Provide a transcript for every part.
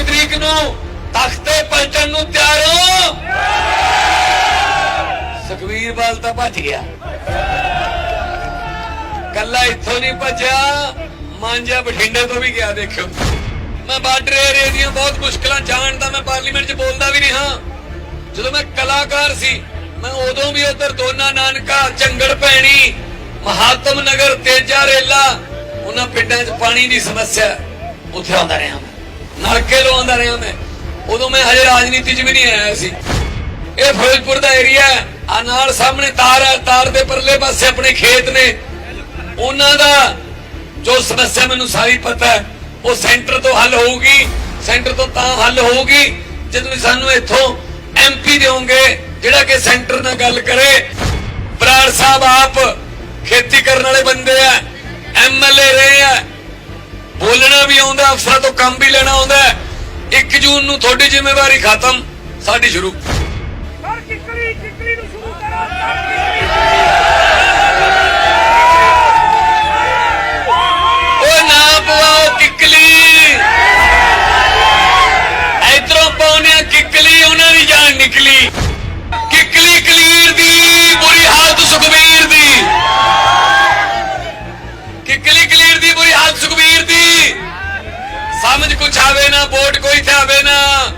ਇੱਕ ਤਰੀਕ ਨੂੰ ਤਖਤੇ ਪਲਟਣ ਨੂੰ ਤਿਆਰ ਹੋ। ਸੁਖਵੀਰ ਬਾਲ ਤਾਂ ਭੱਜ ਗਿਆ। ਕੱਲਾ ਇੱਥੋਂ ਨਹੀਂ ਭੱਜਿਆ। ਮਾਂਜਾ ਬਠਿੰਡੇ ਤੋਂ ਵੀ ਗਿਆ, ਦੇਖਿਓ। ਮੈਂ ਬਾਰਡਰ ਏਰੀਆ ਦੀਆਂ ਬਹੁਤ ਮੁਸ਼ਕਲਾਂ ਜਾਣਦਾ ਮੈਂ ਪਾਰਲੀਮੈਂਟ 'ਚ ਬੋਲਦਾ ਵੀ ਨਹੀਂ ਹਾਂ। ਜਦੋਂ ਮੈਂ ਕਲਾਕਾਰ ਸੀ, ਮੈਂ ਉਦੋਂ ਵੀ ਉਧਰ ਦੋਨਾ ਨਾਨਕਾ, ਚੰਗੜ ਪੈਣੀ ਮਹਾਤਮ ਨਗਰ, ਤੇਜਾ ਰੇਲਾ, ਉਹਨਾਂ ਪਿੰਡਾਂ 'ਚ ਪਾਣੀ ਦੀ ਸਮੱਸਿਆ ਉੱਥੇ ਆਉਂਦਾ ਰਿਹਾ ਨਲਕੇ ਤੋਂ ਰਿਹਾ ਮੈਂ। ਉਦੋਂ ਮੈਂ ਹਜੇ ਰਾਜਨੀਤੀ 'ਚ ਵੀ ਨਹੀਂ ਆਇਆ ਸੀ। ਇਹ ਫਿਰੋਜ਼ਪੁਰ ਦਾ ਏਰੀਆ ਆ ਨਾਲ ਸਾਹਮਣੇ ਤਾਰ ਹੈ। ਤਾਰ ਦੇ ਪਰਲੇ ਪਾਸੇ ਆਪਣੇ ਖੇਤ ਨੇ। ਉਹਨਾਂ ਦਾ ਜੋ ਸਮੱਸਿਆ ਮੈਨੂੰ ਸਾਰੀ ਪਤਾ ਹੈ, ਉਹ ਸੈਂਟਰ ਤੋਂ ਹੱਲ ਹੋਊਗੀ। ਸੈਂਟਰ ਤੋਂ ਤਾਂ ਹੱਲ ਹੋਊਗੀ, ਜੇ ਤੁਸੀਂ ਸਾਨੂੰ ਇੱਥੋਂ ਐਮਪੀ ਦਿਓਗੇ, ਜਿਹੜਾ ਕਿ ਸੈਂਟਰ ਨਾਲ ਗੱਲ ਕਰੇ। ਬਰਾੜ ਸਾਹਿਬ ਆਪ ਖੇਤੀ ਕਰਨ ਵਾਲੇ ਬੰਦੇ ਆ। ਐਮਐਲਏ ਰਹੇ ਆ। ਬੋਲਣਾ ਵੀ ਆਉਂਦਾ ਅਫਸਰਾਂ ਤੋਂ ਕੰਮ ਵੀ ਲੈਣਾ ਆਉਂਦਾ 1 ਜੂਨ ਨੂੰ ਤੁਹਾਡੀ ਜ਼ਿੰਮੇਵਾਰੀ ਖਤਮ। ਸਾਡੀ ਸ਼ੁਰੂ। ਨਾ ਵੋਟ ਕੋਈ ਤੇ ਨਾ।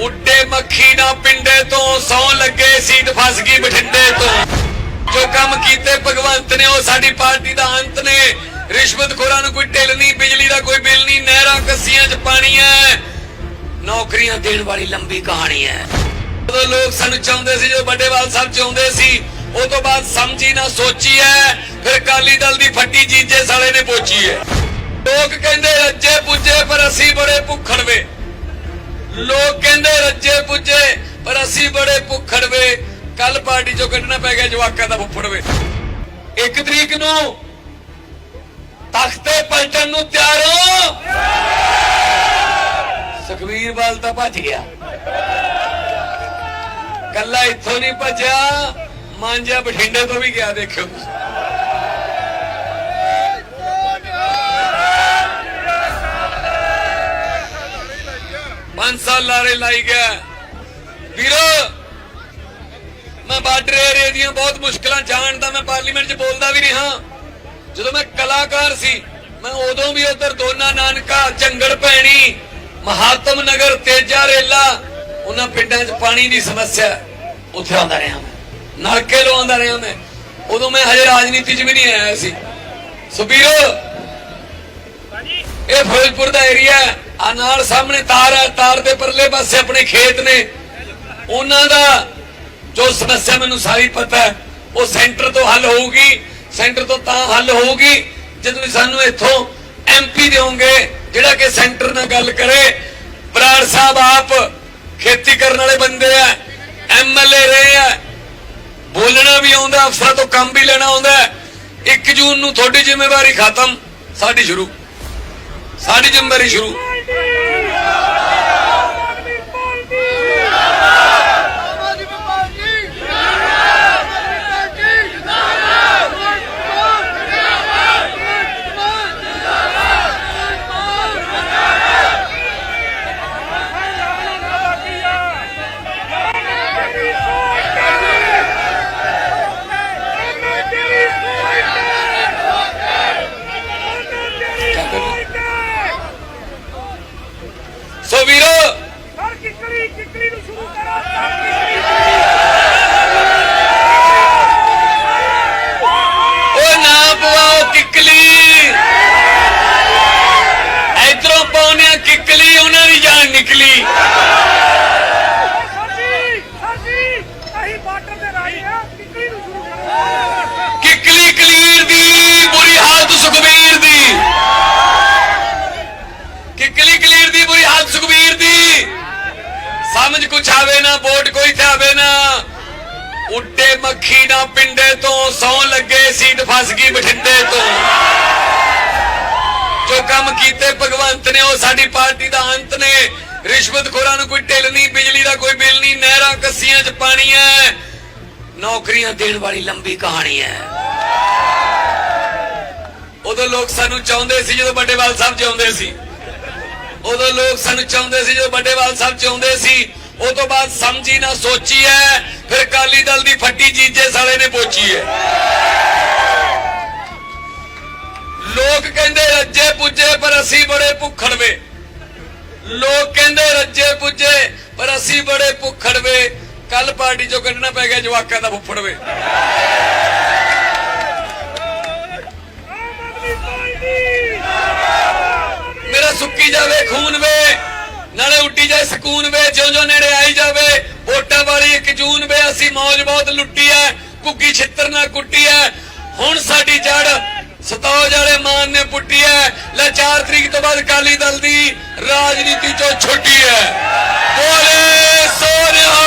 ਉੱਡੇ ਮੱਖੀ ਨਾ ਪਿੰਡੇ ਤੋਂ ਸੌ ਲੱਗੇ, ਸੀਟ ਫਸ ਗਈ ਬਠਿੰਡੇ ਤੋਂ। ਜੋ ਕੰਮ ਕੀਤੇ ਭਗਵੰਤ ਨੇ, ਉਹ ਸਾਡੀ ਪਾਰਟੀ ਦਾ ਅੰਤ ਨੇ। ਰਿਸ਼ਵਤਖੋਰਾਂ ਨੂੰ ਕੋਈ ਢਿੱਲ ਨਹੀਂ, ਬਿਜਲੀ ਦਾ ਕੋਈ ਬਿੱਲ ਨਹੀਂ, ਨਹਿਰਾਂ ਕੱਸੀਆਂ 'ਚ ਪਾਣੀ ਹੈ। ਨੌਕਰੀਆਂ ਦੇਣ ਵਾਲੀ ਲੰਬੀ ਕਹਾਣੀ ਹੈ। ਜਦੋਂ ਲੋਕ ਸਾਨੂੰ ਚਾਹੁੰਦੇ ਸੀ ਜੋ ਵੱਡੇਵਾਲ ਸਾਹਿਬ ਚਾਹੁੰਦੇ ਸੀ, ਉਹ ਤੋਂ ਬਾਅਦ ਸਮਝੀ ਨਾ ਸੋਚੀ ਹੈ। ਫਿਰ ਕਾਲੀ ਦਲ ਦੀ ਫੱਟੀ ਜੀਜੇ ਸਾਲੇ ਨੇ ਪੋਚੀ ਹੈ। ਲੋਕ ਕਹਿੰਦੇ ਰੱਜੇ ਪੁੱਜੇ ਪਰ ਅਸੀਂ ਬੜੇ ਭੁੱਖੜਵੇ। ਲੋਕ ਕਹਿੰਦੇ ਰੱਜੇ ਪੁੱਜੇ ਪਰ ਅਸੀਂ ਬੜੇ ਭੁੱਖੜਵੇ। ਕੱਲ ਪਾਰਟੀ ਚੋਂ ਕੱਢਣਾ ਪੈ ਗਿਆ ਜਵਾਕਾਂ ਦਾ ਫੁੱਫੜਵੇ। ਇੱਕ ਤਰੀਕ ਨੂੰ ਤਖਤੇ ਪਲਟਣ ਨੂੰ ਤਿਆਰ ਹੋ। ਸੁਖਵੀਰ ਬਾਲ ਤਾਂ ਭੱਜ ਗਿਆ। ਕੱਲਾ ਇੱਥੋਂ ਨਹੀਂ ਭੱਜਿਆ। ਮਾਂਜਾ ਬਠਿੰਡੇ ਤੋਂ ਵੀ ਗਿਆ, ਦੇਖਿਓ ਤੁਸੀਂ। ਪੰਜ ਸਾਲ ਲਾਰੇ ਲਾਈ ਗਿਆ। ਵੀਰੋ, ਮੈਂ ਬਾਰਡਰ ਏਰੀਆ ਦੀਆਂ ਬਹੁਤ ਮੁਸ਼ਕਲਾਂ ਜਾਣਦਾ ਮੈਂ ਪਾਰਲੀਮੈਂਟ 'ਚ ਬੋਲਦਾ ਵੀ ਨਹੀਂ ਜਦੋਂ ਮੈਂ ਕਲਾਕਾਰ ਸੀ, ਮੈਂ ਉਦੋਂ ਵੀ ਉਧਰ ਦੋਨਾ ਨਾਨਕਾ ਚੰਗੜ ਪੈਣੀ ਮਹਾਤਮ ਨਗਰ, ਤੇਜਾ ਰੇਲਾ, ਉਹਨਾਂ ਪਿੰਡਾਂ 'ਚ ਪਾਣੀ ਦੀ ਸਮੱਸਿਆ, ਉੱਥੇ ਆਉਂਦਾ ਰਿਹਾ ਮੈਂ। ਨਲਕੇ ਲਵਾਉਂਦਾ ਰਿਹਾ ਮੈਂ। ਉਦੋਂ ਮੈਂ ਹਜੇ ਰਾਜਨੀਤੀ 'ਚ ਵੀ ਨਹੀਂ ਆਇਆ ਸੀ। ਸੋ ਵੀਰੋ ਇਹ ਫਿਰੋਜ਼ਪੁਰ ਦਾ ਏਰੀਆ ਆ ਨਾਲ ਸਾਹਮਣੇ ਤਾਰ ਹੈ ਤਾਰ ਦੇ ਪਰਲੇ ਪਾਸੇ ਆਪਣੇ ਖੇਤ ਨੇ। ਉਹਨਾਂ ਦਾ ਜੋ ਸਮੱਸਿਆ ਮੈਨੂੰ ਸਾਰੀ ਪਤਾ ਹੈ, ਉਹ ਸੈਂਟਰ ਤੋਂ ਹੱਲ ਹੋਊਗੀ। ਸੈਂਟਰ ਤੋਂ ਤਾਂ ਹੱਲ ਹੋਊਗੀ, ਜੇ ਤੁਸੀਂ ਸਾਨੂੰ ਇੱਥੋਂ ਐਮਪੀ ਦਿਓਗੇ, ਜਿਹੜਾ ਕਿ ਸੈਂਟਰ ਨਾਲ ਗੱਲ ਕਰੇ। ਬਰਾੜ ਸਾਹਿਬ ਆਪ ਖੇਤੀ ਕਰਨ ਵਾਲੇ ਬੰਦੇ ਆ ਐਮਐਲਏ ਰਹੇ ਆ। ਬੋਲਣਾ ਵੀ ਆਉਂਦਾ, ਅਫਸਰਾਂ ਤੋਂ ਕੰਮ ਵੀ ਲੈਣਾ ਆਉਂਦਾ। 1 ਜੂਨ ਨੂੰ ਤੁਹਾਡੀ ਜ਼ਿੰਮੇਵਾਰੀ ਖਤਮ, ਸਾਡੀ ਸ਼ੁਰੂ। ਸਾਡੀ ਜ਼ਿੰਮੇਵਾਰੀ ਸ਼ੁਰੂ ਸਰ ਕਿੱਕਲੀ ਨੂੰ ਸ਼ੁਰੂ ਕਰੋ। ਓ ਨਾ ਪਵਾਓ ਕਿੱਕਲੀ ਇਧਰੋਂ ਪਾਉਣਿਆ ਕਿੱਕਲੀ ਉਹਨਾਂ ਦੀ ਜਾਨ ਨਿਕਲੀ ਸਾਜੀ ਸਾਜੀ ਅਸੀਂ ਬਾਰਡਰ ਤੇ ਰਾਈ ਆ ਕਿੱਕਲੀ ਨੂੰ ਸ਼ੁਰੂ ਕਰੋ ਕਿੱਕਲੀ ਕਲੀਰ ਦੀ ਬੁਰੀ ਹਾਲਤ ਸੁਖਬੀਰ ਦੀ ਕਿੱਕਲੀ ਕਲੀਰ ਦੀ ਬੁਰੀ ਹਾਲਤ ਸੁਖਬੀਰ ਦੀ ਸਮਝ ਕੁਛ ਆਵੇ ਨਾ ਵੋਟ ਕੋਈ ਤੇ ਆਵੇ ਨਾ ਉੱਡੇ ਮੱਖੀ ਨਾ ਪਿੰਡੇ ਤੋਂ, ਸੌ ਲੱਗੇ ਸੀਟ ਫਸ ਗਈ ਬਠਿੰਡੇ ਤੋਂ। ਜੋ ਕੰਮ ਕੀਤੇ ਭਗਵੰਤ ਨੇ, ਉਹ ਸਾਡੀ ਪਾਰਟੀ ਦਾ ਅੰਤ ਨੇ। ਰਿਸ਼ਵਤਖੋਰਾਂ ਨੂੰ ਕੋਈ ਢਿੱਲ ਨਹੀਂ, ਬਿਜਲੀ ਦਾ ਕੋਈ ਬਿੱਲ ਨਹੀਂ, ਨਹਿਰਾਂ ਕੱਸੀਆਂ 'ਚ ਪਾਣੀ ਹੈ। ਨੌਕਰੀਆਂ ਦੇਣ ਵਾਲੀ ਲੰਬੀ ਕਹਾਣੀ ਹੈ। ਉਦੋਂ ਲੋਕ ਸਾਨੂੰ ਚਾਹੁੰਦੇ ਸੀ ਜਦੋਂ ਵੱਡੇਵਾਲ ਸਾਹਿਬ ਚਾਹੁੰਦੇ ਸੀ। ਉਦੋਂ ਲੋਕ ਸਾਨੂੰ ਚਾਹੁੰਦੇ ਸੀ ਜਦੋਂ ਵੱਡੇਵਾਲ ਸਾਹਿਬ ਚਾਹੁੰਦੇ ਸੀ। ਉਹ ਤੋਂ ਬਾਅਦ ਸਮਝੀ ਨਾ ਸੋਚੀ ਹੈ। ਫਿਰ ਕਾਲੀ ਦਲ ਦੀ ਫੱਟੀ ਜੀਜੇ ਸਾਲੇ ਨੇ ਪੋਚੀ ਹੈ। ਲੋਕ ਕਹਿੰਦੇ ਰੱਜੇ ਪੁੱਜੇ ਪਰ ਅਸੀਂ ਬੜੇ ਭੁੱਖੜਵੇ। ਲੋਕ ਕਹਿੰਦੇ ਰੱਜੇ ਪੁੱਜੇ ਪਰ ਅਸੀਂ ਬੜੇ ਭੁੱਖੜਵੇ। ਕੱਲ ਪਾਰਟੀ ਚੋਂ ਕੱਢਣਾ ਪੈ ਗਿਆ ਜਵਾਕਾਂ ਦਾ ਫੁੱਫੜਵੇ। ਆਮ ਮੇਰਾ ਸੁੱਕੀ ਜਾਵੇ, ਖੂਨ ਵੇ। ਨਾਲੇ ਉੱਡੀ ਜਾਏ ਸਕੂਨ ਵੇ ਜਿਉਂ ਜਿਉਂ ਨੇੜੇ ਆਈ ਜਾਵੇ। ਵੋਟਾਂ ਵਾਲੀ ਇੱਕ ਜੂਨ ਵੇ ਅਸੀਂ ਮੌਜ ਬਹੁਤ ਲੁੱਟੀ ਐ ਕੁੱਗੀ ਛਿੱਤਰ ਨਾਲ ਕੁੱਟੀ ਐ। ਹੁਣ ਸਾਡੀ ਜੜ ਸਤੌਜ ਵਾਲੇ ਮਾਨ ਨੇ ਪੁੱਟੀ ਐ। ਲੈ 4 ਤਰੀਕ ਤੋਂ ਬਾਅਦ ਕਾਲੀ ਦਲ ਦੀ ਰਾਜਨੀਤੀ ਚੋਂ ਛੁੱਟੀ ਐ। ਬੋਲੇ ਸੋਨਿਹਾ